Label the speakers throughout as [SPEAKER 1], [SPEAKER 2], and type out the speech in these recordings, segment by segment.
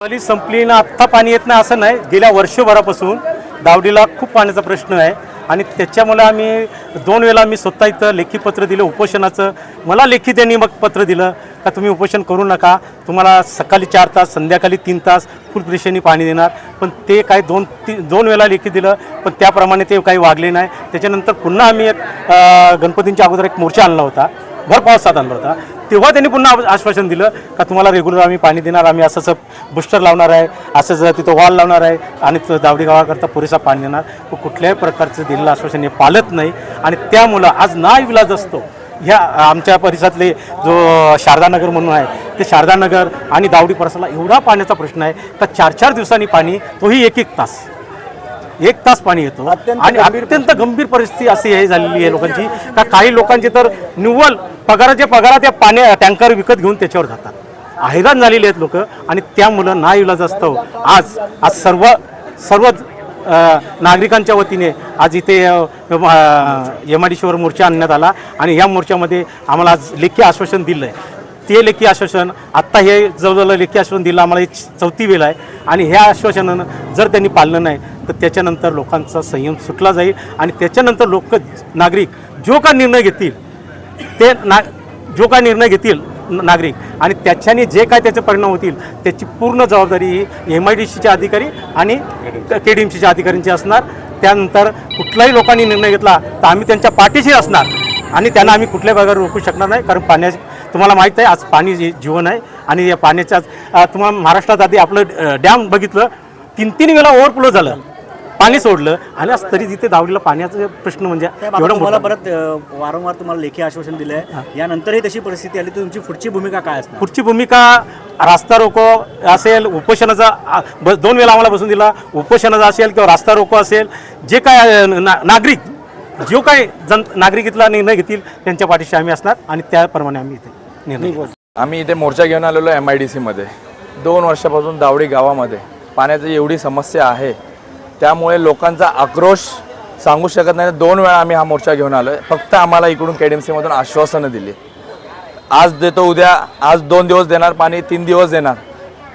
[SPEAKER 1] दिवाळी संपली ना आत्ता पाणी येत नाही असं नाही. गेल्या वर्षभरापासून दावडीला खूप पाण्याचा प्रश्न आहे. आणि त्याच्यामुळे आम्ही दोन वेळा मी स्वतः इथं लेखी पत्र दिलं उपोषणाचं. मला लेखी त्यांनी मग पत्र दिलं का तुम्ही उपोषण करू नका. तुम्हाला सकाळी चार तास संध्याकाळी तीन तास फुल प्रेशरनी पाणी देणार. पण ते काय दोन ती दोन वेळा लेखी दिलं पण त्याप्रमाणे ते काही वागले नाही. त्याच्यानंतर पुन्हा आम्ही एक गणपतींच्या अगोदर एक मोर्चा आणला होता. भर पावसात आणला होता तेव्हा त्यांनी पुन्हा आश्वासन दिलं का तुम्हाला रेग्युलर आम्ही पाणी देणार आम्ही असं असं बुस्टर लावणार आहे असंच तिथं वॉल लावणार आहे आणि दावडी गावाकरता पुरेसा पाणी देणार तो कुठल्याही प्रकारचं दिलेलं आश्वासन हे पालत नाही. आणि त्यामुळं आज ना विलाज असतो. ह्या आमच्या परिसरातले जो शारदानगर म्हणून आहे ते शारदानगर आणि दावडी परिसराला एवढा पाण्याचा प्रश्न आहे का चार चार दिवसांनी पाणी तोही एक एक तास. एक तास पाणी येतो. आणि अत्यंत गंभीर परिस्थिती अशी हे झालेली आहे लोकांची. का काही लोकांचे तर निव्वळ पगाराच्या पगारात त्या पाण्या टँकर विकत घेऊन त्याच्यावर जातात. हैराण झालेले आहेत लोक. आणि त्यामुळं ना इलाज असतं. आज आज सर्व सर्व अ, नागरिकांच्या वतीने आज इथे एम आय मोर्चा आणण्यात आला. आणि या मोर्चामध्ये आम्हाला आज लेखी आश्वासन दिलं आहे ते लेखी आश्वासन आत्ता हे जवळजवळ लेखी आश्वासन दिलं आम्हाला एक चौथी वेळ आहे. आणि ह्या आश्वासनानं जर त्यांनी पाळलं नाही तर त्याच्यानंतर लोकांचा संयम सुटला जाईल. आणि त्याच्यानंतर लोक नागरिक जो का निर्णय घेतील ते ना जो काय निर्णय घेतील नागरिक आणि त्याच्याने जे काय त्याचे परिणाम होतील त्याची पूर्ण जबाबदारी ही एम आय डी सीचे अधिकारी आणि के डी एम सीच्या अधिकाऱ्यांची असणार. त्यानंतर कुठलाही लोकांनी निर्णय घेतला तर आम्ही त्यांच्या पाठीशी असणार. आणि त्यांना आम्ही कुठल्याही भागावर रोखू शकणार नाही कारण पाण्याची तुम्हाला माहीत आहे आज पाणी जीवन आहे आणि या पाण्याच्या तुम्हाला महाराष्ट्रात आधी आपलं डॅम बघितलं तीन तीन वेळा ओव्हरफ्लो झालं पाणी सोडलं आणि आज तरी तिथे दावडीला पाण्याचा प्रश्न म्हणजे एवढा मोठा.
[SPEAKER 2] परत वारंवार तुम्हाला लेखी आश्वासन दिलंय. यानंतरही तशी परिस्थिती आली तुमची पुढची भूमिका काय असणार?
[SPEAKER 1] पुढची भूमिका रास्ता रोको असेल उपोषणाचा दोन वेळा आम्हाला बसून दिला उपोषणाचा असेल किंवा रास्ता रोको असेल जे काय नागरिक जो काय जन नागरिकीतला निर्णय घेतील त्यांच्या पाठीशी आम्ही असणार आणि त्याप्रमाणे आम्ही इथे.
[SPEAKER 3] आम्ही इथे मोर्चा घेऊन आलेलो एम आय डी सीमध्ये दोन वर्षापासून दावडी गावामध्ये. पाण्याची एवढी समस्या आहे. त्यामुळे लोकांचा आक्रोश सांगू शकत नाही. दोन वेळा आम्ही हा मोर्चा घेऊन आलो आहे फक्त आम्हाला इकडून के डी एम सीमधून आश्वासनं दिली. आज देतो उद्या आज दोन दिवस देणार पाणी तीन दिवस देणार.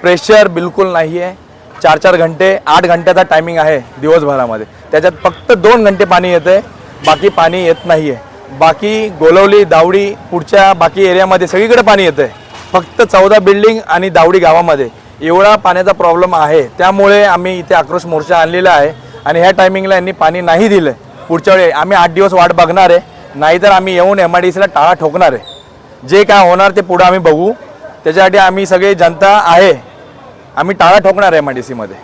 [SPEAKER 3] प्रेशर बिलकुल नाही आहे चार चार घंटे आठ घंट्याचा टायमिंग आहे दिवसभरामध्ये. त्याच्यात फक्त दोन घंटे पाणी येते बाकी पाणी येत नाही आहे बाकी गोलवली दावडी पुढच्या बाकी एरियामध्ये सगळीकडे पाणी येतं आहे फक्त चौदा बिल्डिंग आणि दावडी गावामध्ये. एवढा पाण्याचा प्रॉब्लेम आहे. त्यामुळे आम्ही इथे आक्रोश मोर्चा आणलेला आहे आणि ह्या टायमिंगला यांनी पाणी नाही दिलं. पुढच्या वेळी आम्ही आठ दिवस वाट बघणार आहे. नाहीतर आम्ही येऊन एम आय डी सीला टाळा ठोकणार आहे. जे काय होणार ते पुढं आम्ही बघू. त्याच्यासाठी आम्ही सगळे जनता आहे. आम्ही टाळा ठोकणार आहे एम आय डी सीमध्ये